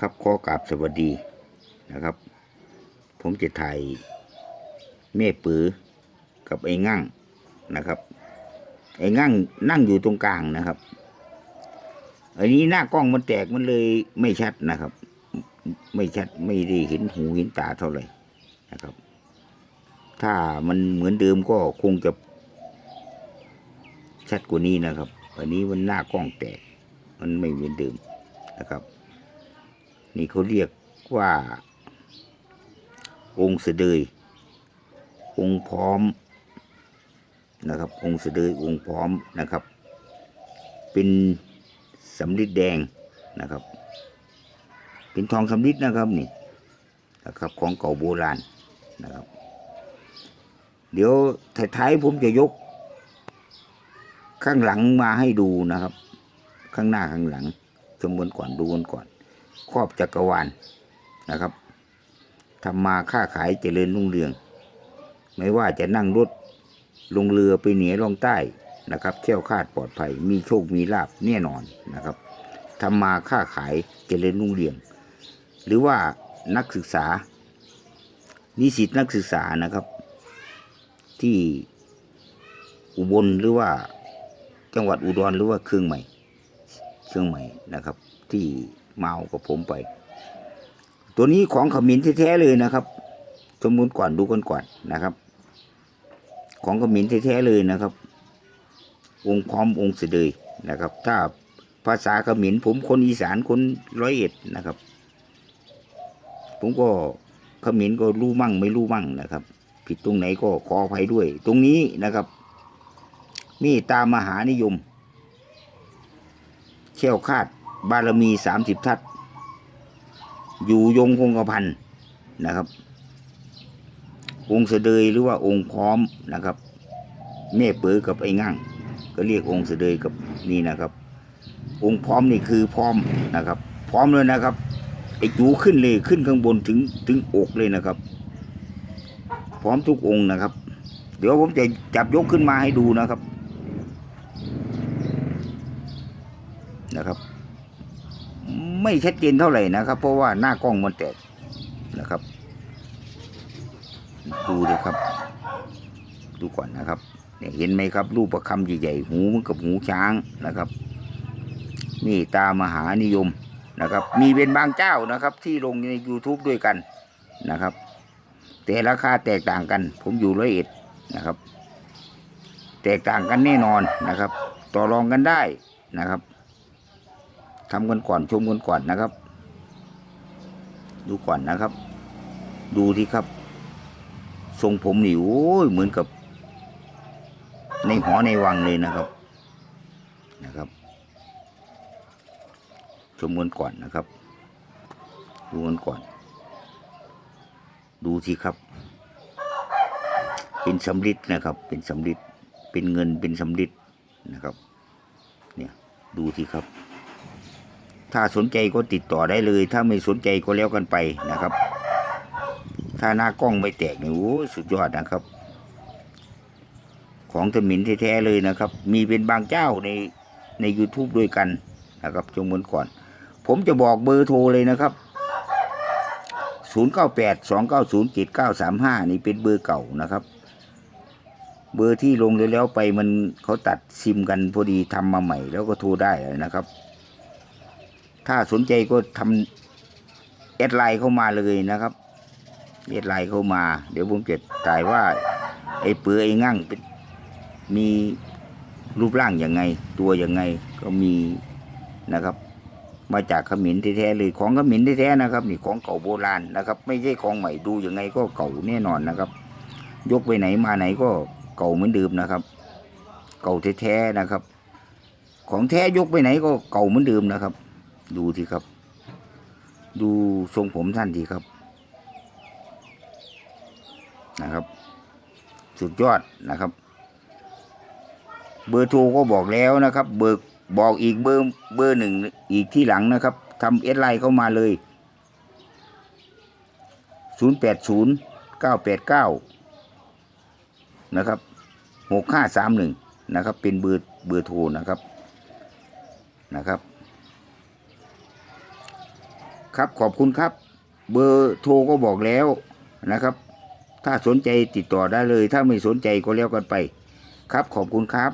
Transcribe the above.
ครับขอกราบสวัสดีนะครับ ผมจะถ่ายแม่ปือกับไอ้งั่งนะครับ ไอ้งั่งนั่งอยู่ตรงกลางนะครับ อันนี้หน้ากล้องมันแตกมันเลยไม่ชัดนะครับ ไม่ชัดไม่ได้เห็นหูเห็นตาเท่าไหร่นะครับ ถ้ามันเหมือนเดิมก็คงจะชัดกว่านี้นะครับ อันนี้มันหน้ากล้องแตกมันไม่เหมือนเดิมนะครับ นี่เขาเรียกว่า องค์เสดยองค์พร้อมนะครับ องค์เสดยองค์พร้อมนะครับ เป็นสำริดแดงนะครับ เป็นทองสำริดนะครับนี่นะครับของเก่าโบราณนะครับ เดี๋ยวท้ายๆผมจะยก ข้างหลังมาให้ดูนะครับ ข้างหน้าข้างหลังชมกันก่อนดูกันก่อน ครอบจักรวาลนะครับทำมาค้าขายเจริญรุ่งเรือง ไม่ว่าจะนั่งรถลงเรือไปเหนือลงใต้นะครับเที่ยวคาดปลอดภัย มีโชคมีลาบแน่นอนนะครับทำมาค้าขายเจริญรุ่งเรือง หรือว่านักศึกษา นิสิตนักศึกษานะครับ ที่อุบลหรือว่าจังหวัดอุดรหรือว่าเครื่องใหม่เครื่องใหม่นะครับ ที่ มาเอากับผมไป ตัวนี้ของขมิ้นแท้ๆเลยนะครับสมมุติก่อนดูกันก่อนนะครับ ของขมิ้นแท้ๆเลยนะครับ องค์พร้อมองค์เสดยนะครับ ถ้าภาษาขมิ้นผมคนอีสานคนร้อยเอ็ดนะครับ ผมก็ขมิ้นก็รู้มั่งไม่รู้มั่งนะครับ ผิดตรงไหนก็ขออภัยด้วย ตรงนี้นะครับนี่ตามมหานิยมเชี่ยวคาด บารมีสามสิบทัศน์อยู่ยงคงกระพันนะครับ องค์เสดยหรือว่าองค์พร้อมนะครับ แม่เป๋อกับไอ้งั่งก็เรียกองค์เสดยกับนี่นะครับ องค์พร้อมนี่คือพร้อมนะครับ พร้อมเลยนะครับไอ้จูขึ้นเลยขึ้นข้างบนถึงถึงอกเลยนะครับ พร้อมทุกองค์นะครับ เดี๋ยวผมจะจับยกขึ้นมาให้ดูนะครับนะครับ ไม่ชัดเจนเท่าไหร่นะครับ เพราะว่าหน้ากล้องมันแตกนะครับดูเลยครับ ดูก่อนนะครับเนี่ยเห็นไหมครับ รูปประคำใหญ่ๆหูเหมือนกับหูช้างนะครับ นี่ตามหานิยมนะครับ มีเป็นบางเจ้านะครับ ที่ลงใน YouTube ด้วยกันนะครับ แต่ราคาแตกต่างกัน ผมอยู่ร้อยเอ็ดนะครับ แตกต่างกันแน่นอนนะครับ ต่อรองกันได้นะครับ ทำกันก่อนชมกันก่อนนะครับ ดูก่อนนะครับ ดูที่ครับ ทรงผมนี่โอ้ยเหมือนกับ ในหอในวังเลยนะครับนะครับ ชมกันก่อนนะครับ ดูกันก่อน ดูสิครับ เป็นสำริดนะครับ เป็นสำริดเป็นเงินเป็นสำริดนะครับ เนี่ยดูสิครับ ถ้าสนใจก็ติดต่อได้เลย ถ้าไม่สนใจก็แล้วกันไปนะครับ ถ้าหน้ากล้องไม่แตกเนี่ยโอ้สุดยอดนะครับ ของตมินแท้ๆเลยนะครับ มีเป็นบางเจ้าในใน YouTube ด้วยกันนะครับจงเหมือนก่อน ผมจะบอกเบอร์โทรเลยนะครับ 098 290 7935 นี่เป็นเบอร์เก่านะครับ เบอร์ที่ลงแล้วไปมันเขาตัดซิมกันพอดีทำมาใหม่แล้วก็โทรได้นะครับ ถ้าสนใจก็ทำแอดไลน์เข้ามาเลยนะครับแอดไลน์เข้ามา เดี๋ยวผมจะถ่ายว่า ไอ้เปือไอ้งั่งมีรูปร่างยังไง ตัวยังไงก็มีนะครับ มาจากขมิ้นแท้ๆเลยของขมิ้นแท้ๆนะครับ นี่ของเก่าโบราณนะครับ ไม่ใช่ของใหม่ดูยังไงก็เก่าแน่นอนนะครับ ยกไปไหนมาไหนก็เก่าเหมือนเดิมนะครับ เก่าแท้ๆนะครับ ของแท้ยกไปไหนก็เก่าเหมือนเดิมนะครับ ดูทีครับ ดูทรงผมท่านทีครับ นะครับ สุดยอดนะครับ เบอร์โทรก็บอกแล้วนะครับ เบอร์บอกอีกเบอร์เบอร์หนึ่งอีกที่หลังนะครับทำเอสไลน์เข้ามาเลยศูนย์แปดศูนย์เก้าแปดเก้านะครับหกห้าสามหนึ่งนะครับ เป็นเบอร์เบอร์โทรนะครับนะครับ ครับขอบคุณครับ เบอร์โทรก็บอกแล้วนะครับ ถ้าสนใจติดต่อได้เลย ถ้าไม่สนใจก็แล้วกันไป ครับขอบคุณครับ